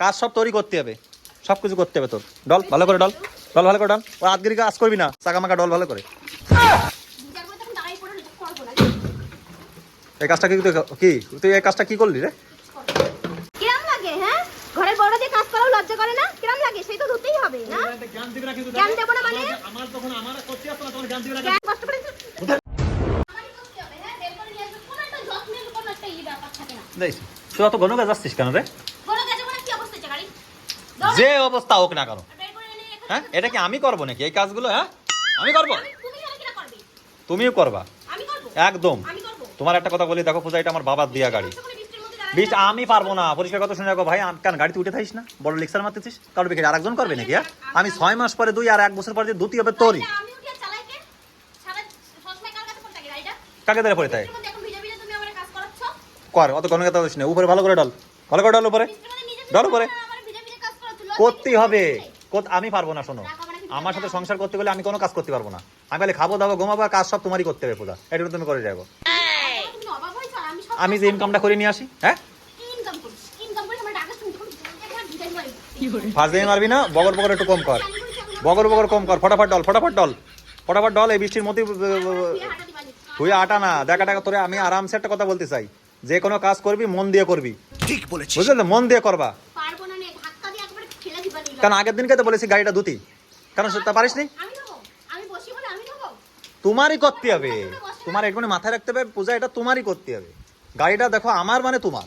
কাজ সব তৈরি করতে হবে। সব কিছু করতে হবে তোর। ডল ভালো করে ডল। ডল ভালো করে ডল। ও আদগিরি কাজ করবি না। চাকামাকা ডল ভালো করে। বিচার করে তখন দাঁড়াই পড়ে রয়েছে, করব না এই কাজটা কি তুই কি? তুই এই কাজটা কি করলি রে? হ্যাঁ? ঘরের বড় যে কাজ করাও লজ্জা করে না? কিরাম লাগে? সেই তো ধুতেই হবে না? জ্ঞান দেবো না মানে? আমার তখন আমার করতে আসতো না তোমার জ্ঞান দিবি জ্ঞান কষ্ট করে আমারই করতে হবে, হ্যাঁ? বের করে নিয়ে আসবে। কোনো একটা যত্নের কোনো একটা ব্যাপার থাকে না। তুই অত গণ কাজ আসছিস কেন রে বড় গাছে মানে কি অবস্থা হচ্ছে গাড়ি? দাও না। যে অবস্থা হোক না কেন। আর হ্যাঁ? এটা কি আমি করব নাকি? এই কাজগুলো হ্যাঁ? আমি করব? তুমিও করবা। একদম। তোমার একটা কথা বলি দেখো পূজা এটা আমার বাবার দিয়া গাড়ি। বিশ আমি পারব না। পরিষ্কার কথা শুনে রাখো ভাই কেন গাড়িতে উঠে থাকিস না? বড় লেকচার মারতেছিস? কারণ বিকেট আরেকজন করবে নাকি হ্যাঁ? আমি ছয় মাস পরে দুই আর এক বছর পরে দুটি হবে তোরই। গাড়িটা? কাকে ধরে পড়ে করাচ্ছ? কর অত কোনো কথা বলিস না। উপরে ভালো করে ডল ভালো করে ডল উপরে। ডল উপরে। আমার ভিজে ভিজে কাজ করাচ্ছ। লজ্জা করতেই কি হবে আমি পারব না শোনো। আমার সাথে সংসার করতে গেলে আমি কোনো কাজ করতে পারব না। আমি খালি খাব দাবো ঘুমাবো কাজ সব তোমারই করতে হবে পূজা। এটা তুমি করে যাব আমি যে ইনকামটা করে নিয়ে আসি হ্যাঁ? ফার্স্ট দিয়ে মারবি না? বগর বগর একটু কম কর। বগর বগর কম কর। ফটাফট ডল ফটাফট ডল। ফটাফট ডল এই বৃষ্টির মধ্যে তুই আটা না। দেখা টাকা তোরে আমি আরামসে একটা কথা বলতে চাই। যে কোনো কাজ করবি মন দিয়ে করবি। ঠিক বলেছিস। বুঝলি মন দিয়ে করবা পারব না নে ধাক্কা দিয়ে একবার ফেলে দিবানি কারণ আগের দিনকে তো বলেছি গাড়িটা ধুতি। কারণ সেটা পারিস নি? তোমারই করতে হবে। তোমার একটু মাথায় রাখতে হবে পূজা এটা তোমারই করতে হবে। গাড়িটা দেখো আমার মানে তোমার।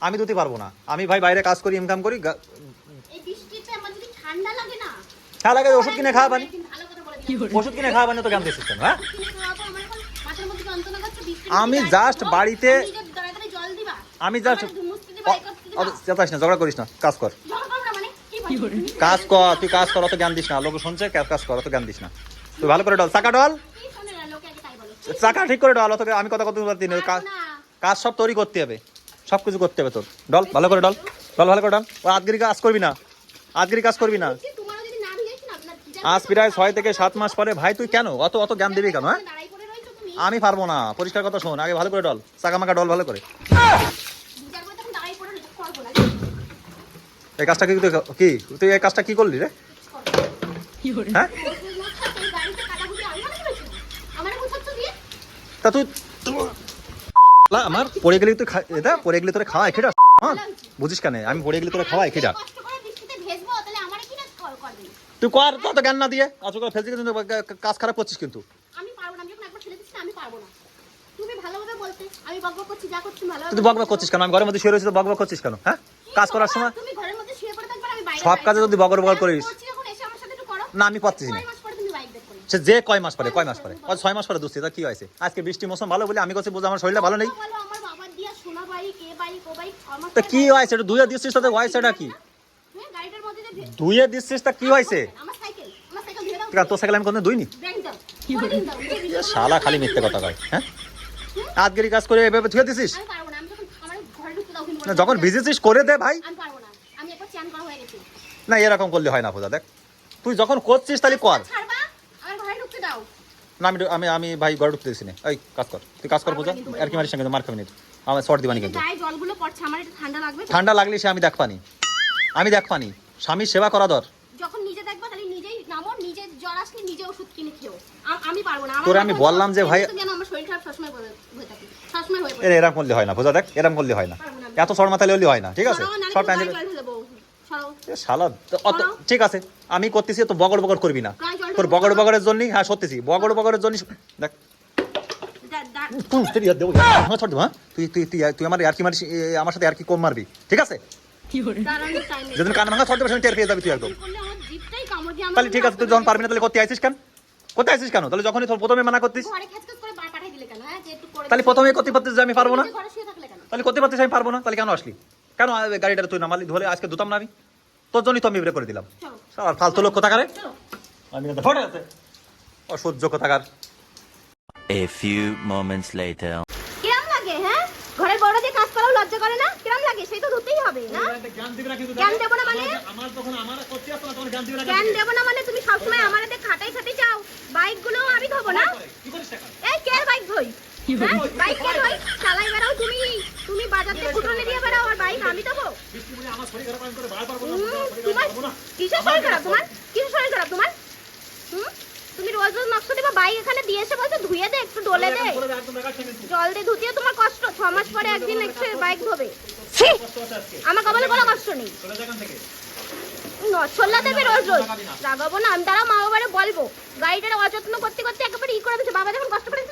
আমি ধুতে পারব না। আমি ভাই বাইরে কাজ করি ইনকাম করি হ্যাঁ লাগে ওষুধ কিনে খাওয়া পানি। ওষুধ কিনে খাওয়া পানি তো জ্ঞান দিচ্ছিস হ্যাঁ? আমি যাব, বাড়িতে- আমি জাস্ট দিবা। চেতাস না ঝগড়া করিস না কাজ কর। কাজ কর তুই কাজ কর অত জ্ঞান দিস না। লোক শুনছে কাজ- কাজ কর অত জ্ঞান দিস না। তুই ভালো করে ডল। চাকা ডল। চাকা ঠিক করে ডল অত আমি কথা কথা বলতে কাজ কাজ সব তোরই করতে হবে। সব কিছু করতে হবে তোর। ডল ভালো করে ডল। ডল ভালো করে ডল। ও আদগিরি কাজ করবি না। আদগিরি কাজ করবি না। আজ প্রায় ছয় থেকে সাত মাস পরে। ভাই তুই কেন? অত অত জ্ঞান দিবি কেন হ্যাঁ? আমি পারব না। পরিষ্কার কথা শোন। আগে ভালো করে ডল। চাকা মাকা ডল ভালো করে বিচার করে তখন দাঁড়াই পড়ে রয়েছো করব না এই কাজটা কি তুই কি? তুই এই কাজটা কি করলি রে? হ্যাঁ? তা তুই আমার পড়ে গেলি তুই এটা পড়ে গেলি তোরে খাওয়াই খেটা হ্যাঁ? বুঝিস কেন? আমি পড়ে গেলি তোরে খাওয়াই খেটা তুই কর তত জ্ঞান না দিয়ে। আজ করে ফেলছিস কিন্তু কাজ খারাপ করছিস কিন্তু। আমি পারব না আমি যখন একবার ফেলে দিচ্ছি আমি পারব না তুমি ভালোভাবে বলতে আমি বকবক করছি যা করছি ভালো তুই বকবক করছিস কেন? আমি ঘরের মধ্যে শুয়ে রয়েছি তো বকবক করছিস কেন হ্যাঁ? কাজ করার সময় তুমি ঘরের মধ্যে শুয়ে পড়ে থাকবে আর আমি বাইরে সব কাজে যদি বকর আমি করিস। না আমি পাচ্ছিস না। কয় মাস পরে তুমি বাইক বের করো সে যে কয় মাস পরে কয় মাস পরে? ও ছয় মাস পরে দুসছি তা কি হয়েছে? আজকে বৃষ্টি মৌসুম ভালো বলে আমি কাছে বুঝি আমার শরীরটা ভালো নেই। বলো আমার বাবার দিয়া সোনা বাইক এ বাইক ও বাইক ছ মাস তা কি হয়েছে? এটা দুইয়ে দিচ্ছিস তাতে হয়েছে এটা কি? হ্যাঁ দুইয়ে দিচ্ছিস তা কি হয়েছে? তোর সাইকেল আমি কোনো দুইনি। শালা খালি মিথ্যে কথা কয় হ্যাঁ? আজকেরি কাজ করে এভাবে ধুয়ে দিছিস? আমি পারব না আমি যখন আমার ঘরে ঢুকতে দাও না যখন ভিজেছিস করে দে ভাই আমি পারব না আমি একবার চান করা হয়ে গেছি না এরকম করলে হয় না পূজা দেখ। তুই যখন করছিস তাহলে কর। না আমি আমি আমি ভাই ঘরে ঢুকতে দিছি না। এই কাজ কর। তুই কাজ কর পূজা আর কি মারিস না কিন্তু মার খাবি না। আমার শর্ট দিবানি কিন্তু। জলগুলো পড়ছে আমার একটু ঠান্ডা লাগবে ঠান্ডা লাগলে সে আমি দেখ পানি। আমি দেখ পানি। স্বামীর সেবা করা দর যখন নিজে দেখবা তাহলে নিজেই নামো নিজে জ্বর আসলে নিজে ওষুধ কিনে খেও। আমি পারব না। তোরে আমি বললাম যে ভাই- আমার শরীর খারাপ সবসময় হয়ে থাকে। সবসময় হয়ে এরকম করলে হয় না পূজা দেখ এরকম করলে হয় না। এত শর্ট মাথায় লইলে হয় না ঠিক আছে? শর্ট কিন্তু প্যান্ট শালা অত ঠিক আছে আমি করতেছি তো বগড় বগড় করবি না। তোর বগড় দেবো। বগড়ের জন্য হ্যাঁ সত্যিছি বগড় বগড়ের জন্য দেখ। তুই তুই হ্যাঁ। হ্যাঁ তুই তুই তুই তুই আমার আর কি মারিস আমার সাথে আর কি কম মারবি? ঠিক আছে? যেদিন কান ভাঙা টের পেয়ে যাবি তুই একদম। তাহলে ঠিক আছে তুই যখন পারবি না তাহলে করতে আইসিস কেন? কোথায় আইসিস কেন? তাহলে যখনই তোর প্রথমে মানা করতিস। হ্যাঁ? যে একটু করে তাহলে প্রথমে করতে পারতিস যে আমি পারব না? নিজে ঘরে শুয়ে থাকলে কেন? তাহলে করতে পারতিস আমি পারব না? তাহলে কেন আসলি? কেন গাড়িটা তুই নামালি ধরে আজকে দুতাম না আমি তোর জন্যই তো আমি বের করে দিলাম। আর ফালতু লোক কোথাকারে? আমি ফটে আছে। অসহ্য কোথাকার। A few moments later. কিরাম লাগে, হ্যাঁ? ঘরের বড় যে কাজ করাও লজ্জা করে না? কিরাম লাগে? সেই তো ধুতেই হবে না? জ্ঞান দেবো না মানে? আমার তখন আমার করতে আসতো না তোমার জ্ঞান দিবি জ্ঞান দেবো না মানে তুমি সবসময় আমার হাতে খাটাই খাটাই চাও। বাইকগুলো আমি ধোবো না? এই কে বাইক ধোই বেড়াও, তুমি দিয়ে আমি দেবো। রোজ রোজ বাইক এখানে দিয়েছে বলছো, ধুয়ে দে, একটু ডলে দে। জল দিয়ে ধুতিয়ে তোমার কষ্ট। ছ মাস পরে একদিন একটু বাইক ধোবে! আমার কপালে কোনো কষ্ট নেই। দেবে রোজ না, আমি তারা মা বাবারে বলব। গাড়িটা অযত্ন করতে করতে একেবারে ই করে দিচ্ছে। বাবা যখন কষ্ট করে